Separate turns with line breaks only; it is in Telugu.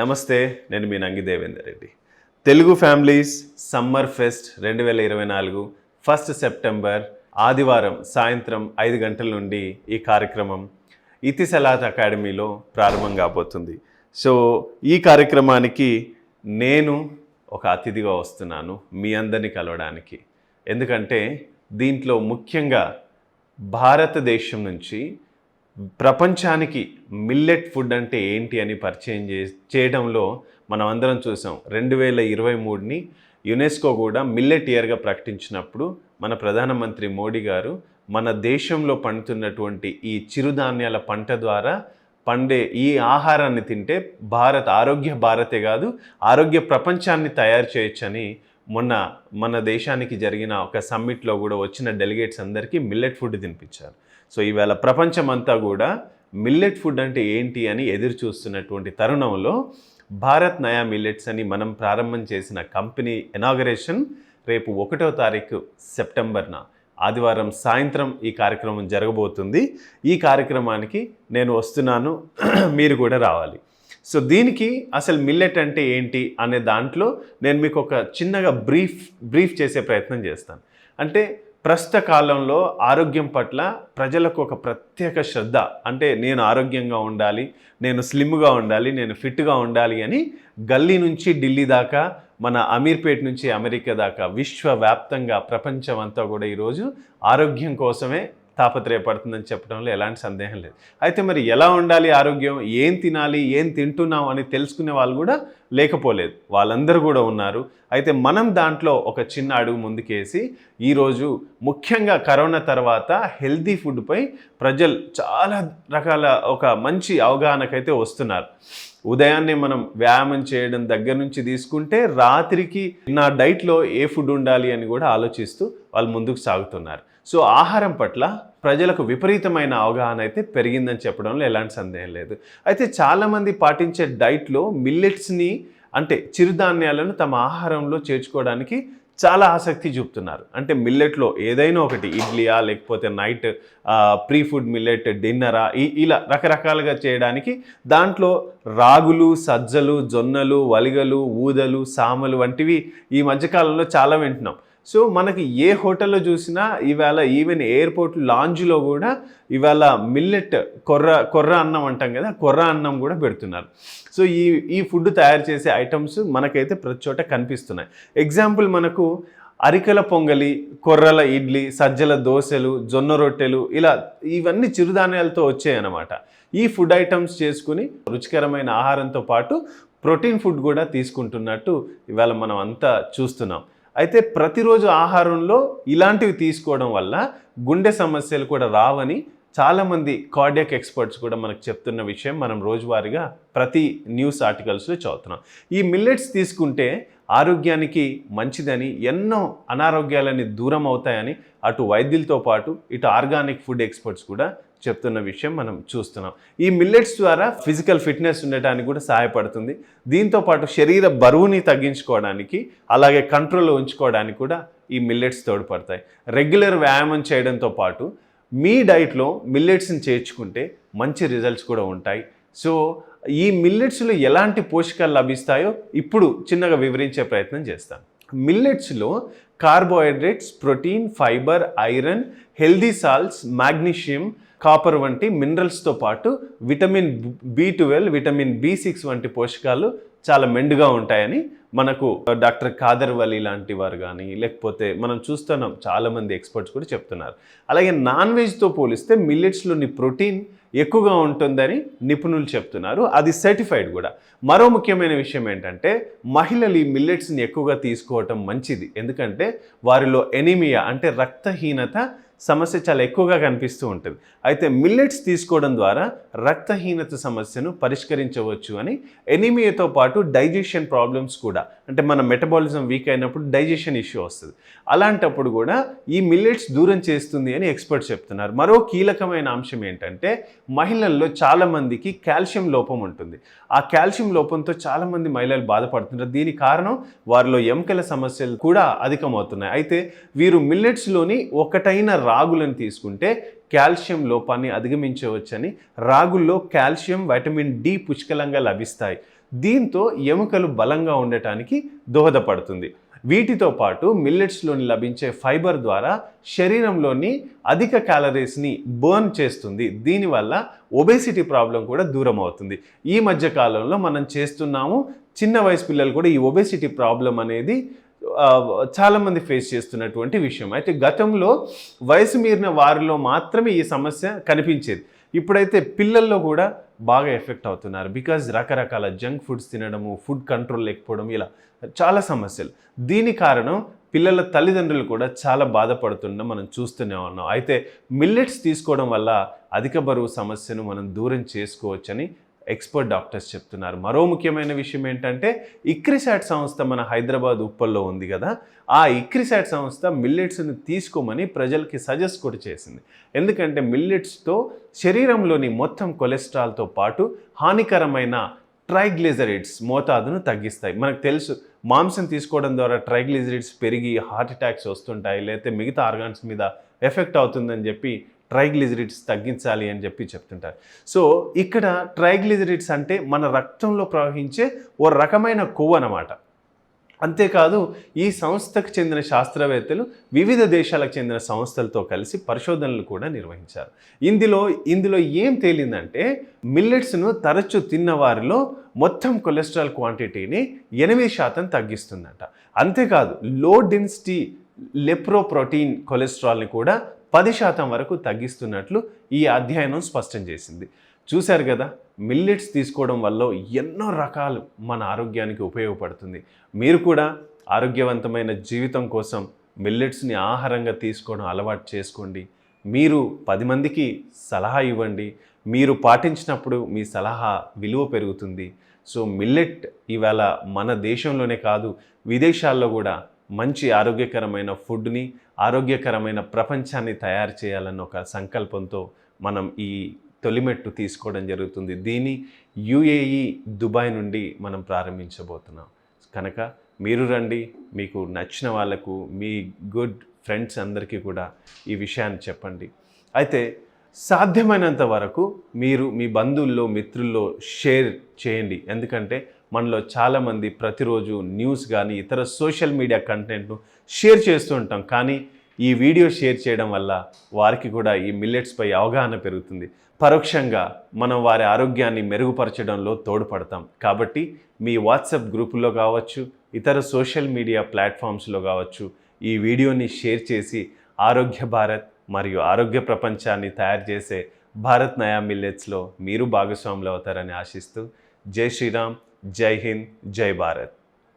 నమస్తే నేను మీ Nangi Devender Reddy. Telugu families summer fest రెండు వేల ఇరవై నాలుగు ఫస్ట్ సెప్టెంబర్ ఆదివారం సాయంత్రం ఐదు గంటల నుండి ఈ కార్యక్రమం ఇతిసలాత్ అకాడమీలో ప్రారంభం కాబోతుంది. సో ఈ కార్యక్రమానికి నేను ఒక అతిథిగా వస్తున్నాను మీ అందరిని కలవడానికి. ఎందుకంటే దీంట్లో ముఖ్యంగా భారతదేశం నుంచి ప్రపంచానికి మిల్లెట్ ఫుడ్ అంటే ఏంటి అని పరిచయం చే చేయడంలో మనం అందరం చూసాం. రెండు వేల ఇరవై మూడుని యునెస్కో కూడా మిల్లెట్ ఇయర్గా ప్రకటించినప్పుడు మన ప్రధానమంత్రి మోడీ గారు మన దేశంలో పండుతున్నటువంటి ఈ చిరుధాన్యాల పంట ద్వారా పండే ఈ ఆహారాన్ని తింటే భారత్ ఆరోగ్య భారతే కాదు ఆరోగ్య ప్రపంచాన్ని తయారు చేయొచ్చని మొన్న మన దేశానికి జరిగిన ఒక సమ్మిట్లో కూడా వచ్చిన డెలిగేట్స్ అందరికీ మిల్లెట్ ఫుడ్ తినిపించారు. సో ఈవేళ ప్రపంచం అంతా కూడా మిల్లెట్ ఫుడ్ అంటే ఏంటి అని ఎదురు చూస్తున్నటువంటి తరుణంలో భారత్ నయా మిల్లెట్స్ అని మనం ప్రారంభం చేసిన కంపెనీ ఇనాగరేషన్ రేపు ఒకటో తారీఖు సెప్టెంబర్న ఆదివారం సాయంత్రం ఈ కార్యక్రమం జరగబోతుంది. ఈ కార్యక్రమానికి నేను వస్తున్నాను. మీరు కూడా రావాలి. సో దీనికి అసలు మిల్లెట్ అంటే ఏంటి అనే దాంట్లో నేను మీకు ఒక చిన్నగా బ్రీఫ్ బ్రీఫ్ చేసే ప్రయత్నం చేస్తాను. అంటే ప్రస్తుత కాలంలో ఆరోగ్యం పట్ల ప్రజలకు ఒక ప్రత్యేక శ్రద్ధ. అంటే నేను ఆరోగ్యంగా ఉండాలి నేను స్లిమ్గా ఉండాలి నేను ఫిట్గా ఉండాలి అని గల్లీ నుంచి ఢిల్లీ దాకా మన అమీర్పేట్ నుంచి అమెరికా దాకా విశ్వవ్యాప్తంగా ప్రపంచం అంతా కూడా ఈరోజు ఆరోగ్యం కోసమే తాపత్రయపడుతుందని చెప్పడంలో ఎలాంటి సందేహం లేదు. అయితే మరి ఎలా ఉండాలి ఆరోగ్యం? ఏం తినాలి? ఏం తింటున్నాం? అని తెలుసుకునే వాళ్ళు కూడా లేకపోలేదు. వాళ్ళందరూ కూడా ఉన్నారు. అయితే మనం దాంట్లో ఒక చిన్న అడుగు ముందుకేసి ఈరోజు ముఖ్యంగా కరోనా తర్వాత హెల్తీ ఫుడ్పై ప్రజలు చాలా రకాల ఒక మంచి అవగాహనకైతే వస్తున్నారు. ఉదయాన్నే మనం వ్యాయామం చేయడం దగ్గర నుంచి తీసుకుంటే రాత్రికి నా డైట్లో ఏ ఫుడ్ ఉండాలి అని కూడా ఆలోచిస్తూ వాళ్ళు ముందుకు సాగుతున్నారు. సో ఆహారం పట్ల ప్రజలకు విపరీతమైన అవగాహన అయితే పెరిగిందని చెప్పడంలో ఎలాంటి సందేహం లేదు. అయితే చాలామంది పాటించే డైట్లో మిల్లెట్స్ని అంటే చిరుధాన్యాలను తమ ఆహారంలో చేర్చుకోవడానికి చాలా ఆసక్తి చూపుతున్నారు. అంటే మిల్లెట్లో ఏదైనా ఒకటి ఇడ్లీయా లేకపోతే నైట్ ప్రీ ఫుడ్ మిల్లెట్ డిన్నరా ఈ ఇలా రకరకాలుగా చేయడానికి దాంట్లో రాగులు సజ్జలు జొన్నలు వలిగలు ఊదలు సామలు వంటివి ఈ మధ్యకాలంలో చాలా వింటున్నాం. సో మనకి ఏ హోటల్లో చూసినా ఇవాళ ఈవెన్ ఎయిర్పోర్ట్ లాంజ్లో కూడా ఇవాళ మిల్లెట్ కొర్ర కొర్ర అన్నం అంటాం కదా కొర్ర అన్నం కూడా పెడుతున్నారు. సో ఈ ఈ ఫుడ్ తయారు చేసే ఐటమ్స్ మనకైతే ప్రతి చోట కనిపిస్తున్నాయి. ఎగ్జాంపుల్ మనకు అరికల పొంగలి కొర్రల ఇడ్లీ సజ్జల దోశలు జొన్న రొట్టెలు ఇలా ఇవన్నీ చిరుధాన్యాలతో వచ్చాయన్నమాట ఈ ఫుడ్ ఐటమ్స్ చేసుకుని రుచికరమైన ఆహారంతో పాటు ప్రోటీన్ ఫుడ్ కూడా తీసుకుంటున్నట్టు ఇవాళ మనం అంతా చూస్తున్నాం. అయితే ప్రతిరోజు ఆహారంలో ఇలాంటివి తీసుకోవడం వల్ల గుండె సమస్యలు కూడా రావని చాలామంది కార్డియక్ ఎక్స్పర్ట్స్ కూడా మనకు చెప్తున్న విషయం మనం రోజువారీగా ప్రతి న్యూస్ ఆర్టికల్స్లో చదువుతున్నాం. ఈ మిల్లెట్స్ తీసుకుంటే ఆరోగ్యానికి మంచిదని ఎన్నో అనారోగ్యాలని దూరం అవుతాయని అటు వైద్యులతో పాటు ఇటు ఆర్గానిక్ ఫుడ్ ఎక్స్పర్ట్స్ కూడా చెప్తున్న విషయం మనం చూస్తున్నాం. ఈ మిల్లెట్స్ ద్వారా ఫిజికల్ ఫిట్నెస్ ఉండటానికి కూడా సహాయపడుతుంది. దీంతో పాటు శరీర బరువుని తగ్గించుకోవడానికి అలాగే కంట్రోల్లో ఉంచుకోవడానికి కూడా ఈ మిల్లెట్స్ తోడ్పడతాయి. రెగ్యులర్ వ్యాయామం చేయడంతో పాటు మీ డైట్లో మిల్లెట్స్ని చేర్చుకుంటే మంచి రిజల్ట్స్ కూడా ఉంటాయి. సో ఈ మిల్లెట్స్లో ఎలాంటి పోషకాలు లభిస్తాయో ఇప్పుడు చిన్నగా వివరించే ప్రయత్నం చేస్తాను. మిల్లెట్స్లో carbohydrates protein fibre iron healthy salts magnesium copper వంటి మినరల్స్తో పాటు vitamin B twelve vitamin B six వంటి పోషకాలు చాలా మెండుగా ఉంటాయని మనకు డాక్టర్ కాదర్ వలి లాంటి వారు కానీ లేకపోతే మనం చూస్తున్నాం చాలామంది ఎక్స్పర్ట్స్ కూడా చెప్తున్నారు. అలాగే నాన్ వెజ్తో పోలిస్తే మిల్లెట్స్లోని ప్రోటీన్ ఎక్కువగా ఉంటుందని నిపుణులు చెప్తున్నారు. అది సర్టిఫైడ్ కూడా. మరో ముఖ్యమైన విషయం ఏంటంటే మహిళలు ఈ మిల్లెట్స్ని ఎక్కువగా తీసుకోవటం మంచిది. ఎందుకంటే వారిలో ఎనీమియా అంటే రక్తహీనత సమస్య చాలా ఎక్కువగా కనిపిస్తూ ఉంటుంది. అయితే మిల్లెట్స్ తీసుకోవడం ద్వారా రక్తహీనత సమస్యను పరిష్కరించవచ్చు అని ఎనీమియాతో పాటు డైజెషన్ ప్రాబ్లమ్స్ కూడా అంటే మన మెటబాలిజం వీక్ అయినప్పుడు డైజెషన్ ఇష్యూ వస్తుంది. అలాంటప్పుడు కూడా ఈ మిల్లెట్స్ దూరం చేస్తుంది అని ఎక్స్పర్ట్స్ చెప్తున్నారు. మరో కీలకమైన అంశం ఏంటంటే మహిళల్లో చాలామందికి కాల్షియం లోపం ఉంటుంది. ఆ కాల్షియం లోపంతో చాలామంది మహిళలు బాధపడుతుంటారు. దీని కారణం వారిలో ఎముకల సమస్యలు కూడా అధికమవుతున్నాయి. అయితే వీరు మిల్లెట్స్లోని ఒకటైన రాగులను తీసుకుంటే కాల్షియం లోపాన్ని అధిగమించవచ్చని రాగుల్లో కాల్షియం వైటమిన్ డి పుష్కలంగా లభిస్తాయి. దీంతో ఎముకలు బలంగా ఉండటానికి దోహదపడుతుంది. వీటితో పాటు మిల్లెట్స్లోని లభించే ఫైబర్ ద్వారా శరీరంలోని అధిక క్యాలరీస్ని బర్న్ చేస్తుంది. దీనివల్ల ఒబేసిటీ ప్రాబ్లం కూడా దూరం అవుతుంది ఈ మధ్య కాలంలో మనం చేస్తున్నాము చిన్న వయసు పిల్లలు కూడా ఈ ఒబేసిటీ ప్రాబ్లం అనేది చాలామంది ఫేస్ చేస్తున్నటువంటి విషయం. అయితే గతంలో వయసు మీరిన వారిలో మాత్రమే ఈ సమస్య కనిపించేది. ఇప్పుడైతే పిల్లల్లో కూడా బాగా ఎఫెక్ట్ అవుతున్నారు. బికాజ్ రకరకాల జంక్ ఫుడ్స్ తినడము ఫుడ్ కంట్రోల్ లేకపోవడం ఇలా చాలా సమస్యలు. దీని కారణం పిల్లల తల్లిదండ్రులు కూడా చాలా బాధపడుతుండడం మనం చూస్తూనే ఉన్నాం. అయితే మిల్లెట్స్ తీసుకోవడం వల్ల అధిక బరువు సమస్యను మనం దూరం చేసుకోవచ్చని ఎక్స్పర్ట్ డాక్టర్స్ చెప్తున్నారు. మరో ముఖ్యమైన విషయం ఏంటంటే ఇక్రిసాట్ సంస్థ మన హైదరాబాద్ ఉప్పల్లో ఉంది కదా ఆ ఇక్రిసాట్ సంస్థ మిల్లెట్స్ని తీసుకోమని ప్రజలకి సజెస్ట్ కూడా చేసింది. ఎందుకంటే మిల్లెట్స్తో శరీరంలోని మొత్తం కొలెస్ట్రాల్తో పాటు హానికరమైన ట్రైగ్లిజరిడ్స్ మోతాదును తగ్గిస్తాయి. మనకు తెలుసు మాంసం తీసుకోవడం ద్వారా ట్రైగ్లిజరిడ్స్ పెరిగి హార్ట్ అటాక్స్ వస్తుంటాయి లేకపోతే మిగతా ఆర్గాన్స్ మీద ఎఫెక్ట్ అవుతుందని చెప్పి ట్రైగ్లిజరిడ్స్ తగ్గించాలి అని చెప్పి చెప్తుంటారు. సో ఇక్కడ ట్రైగ్లిజరిడ్స్ అంటే మన రక్తంలో ప్రవహించే ఓ రకమైన కొవ్వు అన్నమాట. అంతేకాదు ఈ సంస్థకు చెందిన శాస్త్రవేత్తలు వివిధ దేశాలకు చెందిన సంస్థలతో కలిసి పరిశోధనలు కూడా నిర్వహించారు. ఇందులో ఇందులో ఏం తేలిందంటే మిల్లెట్స్ను తరచు తిన్న వారిలో మొత్తం కొలెస్ట్రాల్ క్వాంటిటీని ఎనిమిది శాతం తగ్గిస్తుందట. అంతేకాదు లో డెన్సిటీ లెప్రోప్రోటీన్ కొలెస్ట్రాల్ని కూడా పది శాతం వరకు తగ్గిస్తున్నట్లు ఈ అధ్యయనం స్పష్టం చేసింది. చూశారు కదా మిల్లెట్స్ తీసుకోవడం వల్ల ఎన్నో రకాలు మన ఆరోగ్యానికి ఉపయోగపడుతుంది. మీరు కూడా ఆరోగ్యవంతమైన జీవితం కోసం మిల్లెట్స్ని ఆహారంగా తీసుకోవడం అలవాటు చేసుకోండి. మీరు పది మందికి సలహా ఇవ్వండి. మీరు పాటించినప్పుడు మీ సలహా విలువ పెరుగుతుంది. సో మిల్లెట్ ఇవాళ మన దేశంలోనే కాదు విదేశాల్లో కూడా మంచి ఆరోగ్యకరమైన ఫుడ్ని ఆరోగ్యకరమైన ప్రపంచాన్ని తయారు చేయాలన్న ఒక సంకల్పంతో మనం ఈ తొలిమెట్టు తీసుకోవడం జరుగుతుంది. దీన్ని యుఏఈ దుబాయ్ నుండి మనం ప్రారంభించబోతున్నాం. కనుక మీరు రండి మీకు నచ్చిన వాళ్ళకు మీ గుడ్ ఫ్రెండ్స్ అందరికీ కూడా ఈ విషయాన్ని చెప్పండి. అయితే సాధ్యమైనంత వరకు మీరు మీ బంధువుల్లో మిత్రుల్లో షేర్ చేయండి. ఎందుకంటే మనలో చాలామంది ప్రతిరోజు న్యూస్ కానీ ఇతర సోషల్ మీడియా కంటెంట్ను షేర్ చేస్తూ ఉంటాం. కానీ ఈ వీడియో షేర్ చేయడం వల్ల వారికి కూడా ఈ మిల్లెట్స్పై అవగాహన పెరుగుతుంది. పరోక్షంగా మనం వారి ఆరోగ్యాన్ని మెరుగుపరచడంలో తోడ్పడతాం. కాబట్టి మీ వాట్సాప్ గ్రూపుల్లో కావచ్చు ఇతర సోషల్ మీడియా ప్లాట్ఫామ్స్లో కావచ్చు ఈ వీడియోని షేర్ చేసి ఆరోగ్య భారత్ మరియు ఆరోగ్య ప్రపంచాన్ని తయారు చేసే భారత్ నయా మిల్లెట్స్లో మీరు భాగస్వాములు అవుతారని ఆశిస్తూ జై శ్రీరామ్. జై హింద్ జై భారత్